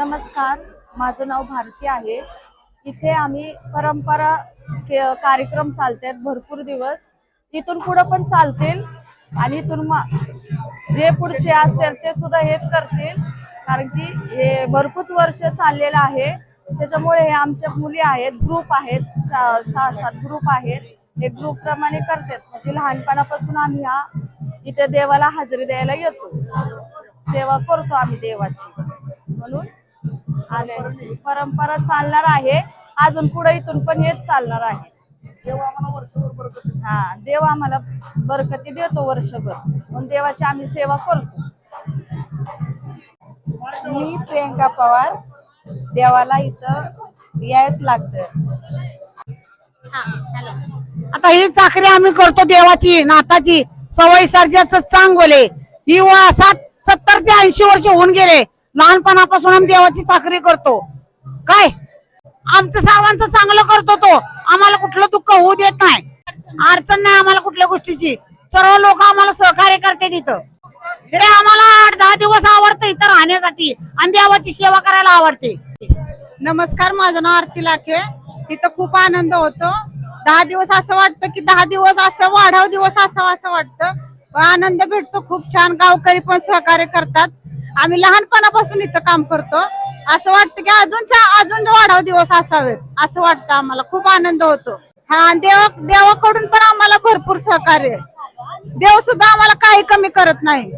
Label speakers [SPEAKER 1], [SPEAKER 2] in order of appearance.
[SPEAKER 1] नमस्कार माझं नाव भारती आहे. इथे आम्ही परंपरा कार्यक्रम चालतात भरपूर दिवस. इथून पुढं पण चालतील आणि इथून जे पुढचे असेल ते सुद्धा हेच करतील. कारण की हे भरपूर वर्ष चाललेलं आहे. त्याच्यामुळे हे आमच्या मुली आहेत ग्रुप आहेत सहा सात ग्रुप आहेत. हे ग्रुप प्रमाणे करतात. म्हणजे लहानपणापासून आम्ही हा इथे देवाला हजेरी द्यायला येतो. सेवा करतो आम्ही देवाची. म्हणून आले परंपरा चालणार आहे. अजून पुढे इथून पण हेच चालणार आहे.
[SPEAKER 2] आम्हाला वर्षभर बरकत.
[SPEAKER 1] हा देव आम्हाला बरकती देतो वर्षभर. म्हणून देवाची आम्ही सेवा करतो.
[SPEAKER 3] मी प्रियंका पवार देवाला इथं यायच लागतं
[SPEAKER 4] आता ही चाकरी आम्ही करतो देवाची नाथाची. सवय सर्जाचं चांगले ही व सात सत्तर ते ऐंशी वर्ष होऊन गेले. लहानपणापासून आम्ही देवाची चाकरी करतो. काय? आमचं सर्वांचं चांगलं करतो तो. आम्हाला कुठलं दुःख होऊ देत नाही. अडचण नाही आम्हाला कुठल्या गोष्टीची. सर्व लोक आम्हाला सहकार्य करते तिथं हे आम्हाला आठ दहा दिवस आवडतं इथं राहण्यासाठी. आणि देवाची सेवा करायला आवडते.
[SPEAKER 3] नमस्कार माझं नाव आरती लाखे. इथं खूप आनंद होतो. दहा दिवस असं वाटतं की दहा दिवस असं वाढाव दिवस असं असं वाटतं. आनंद भेटतो. खूप छान गावकरी पण सहकार्य करतात. आम्ही लहानपणापासून इथं काम करतो. असं वाटतं की अजून अजून वाढाव दिवस असावेत. असं वाटतं आम्हाला. खूप आनंद होतो. हा देवा देवाकडून पण आम्हाला भरपूर सहकार्य देव सुद्धा आम्हाला काही कमी करत नाही.